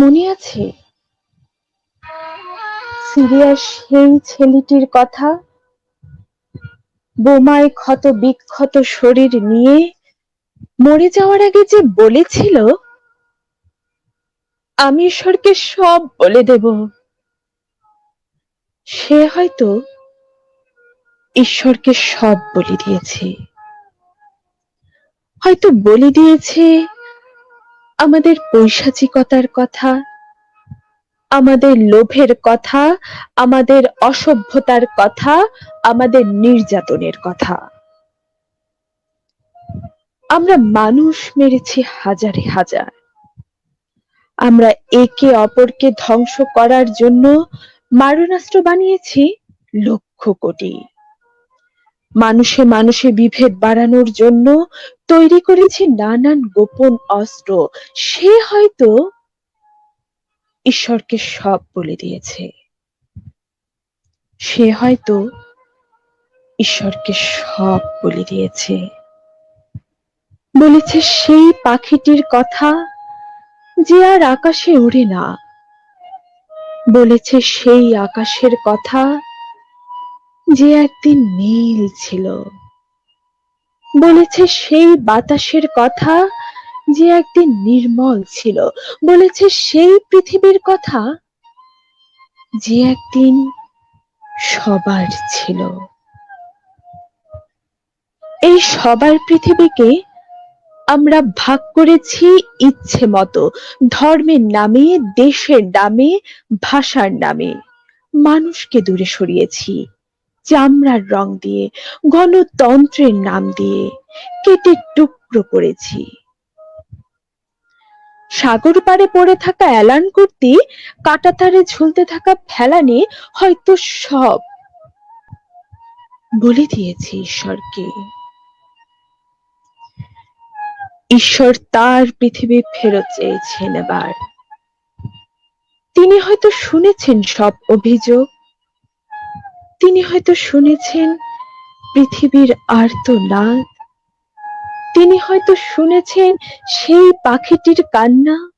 মনে আছে? সিরিয়ার সেই ছেলেটির কথা? বোমায় ক্ষত বিক্ষত শরীর নিয়ে মরে যাওয়ার আগে যে বলেছিল, আমি ঈশ্বরকে সব বলে দেব। সে হয়তো ঈশ্বরকে সব বলে দিয়েছে। হয়তো বলে দিয়েছে আমাদের পৈশাচিকতার কথা, আমাদের লোভের কথা, আমাদের অসভ্যতার কথা, আমাদের নির্যাতনের কথা। আমরা মানুষ মেরেছি হাজারে হাজার। আমরা একে অপরকে ধ্বংস করার জন্য মারণাস্ত্র বানিয়েছি লক্ষ কোটি। মানুষে মানুষে বিভেদ বাড়ানোর জন্য তৈরি করেছে নানান গোপন অস্ত্র। সে হয়তো ঈশ্বরকে সব বলে দিয়েছে। সে হয়তো ঈশ্বরকে সব বলে দিয়েছে। বলেছে সেই পাখিটির কথা যে আর আকাশে উড়ে না। বলেছে সেই আকাশের কথা যে একদিন নীল ছিল। বলেছে সেই বাতাসের কথা যে একদিন নির্মল ছিল। বলেছে সেই পৃথিবীর কথা যে একদিন সবার ছিল। এই সবার পৃথিবীকে আমরা ভাগ করেছি ইচ্ছে মতো। ধর্মের নামে, দেশের নামে, ভাষার নামে। মানুষকে দূরে সরিয়েছি। চামড়ার রং দিয়ে, গণতন্ত্রের নাম দিয়ে কেটে টুকরো করেছি। সাগর পাড়ে পড়ে থাকা অ্যালান কুর্তি কাটাতারে ঝুলতে থাকা ফেলানে হয়তো সব বলে দিয়েছি ঈশ্বরকে। ঈশ্বর তার পৃথিবী ফেরত চেয়েছেন এবার। তিনি হয়তো শুনেছেন সব অভিযোগ তিনি হয়তো শুনেছেন, পৃথিবীর আর্তনাদ তিনি হয়তো শুনেছেন সেই পাখিটির কান্না।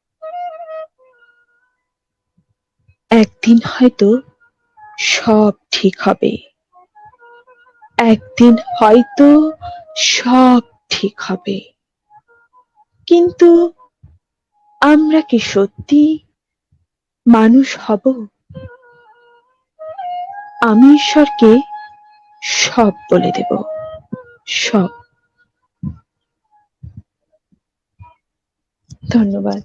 একদিন হয়তো সব ঠিক হবে। একদিন হয়তো সব ঠিক হবে। কিন্তু আমরা কি সত্যি মানুষ হব? আমি ঈশ্বরকে সব বলে দেব সব। ধন্যবাদ।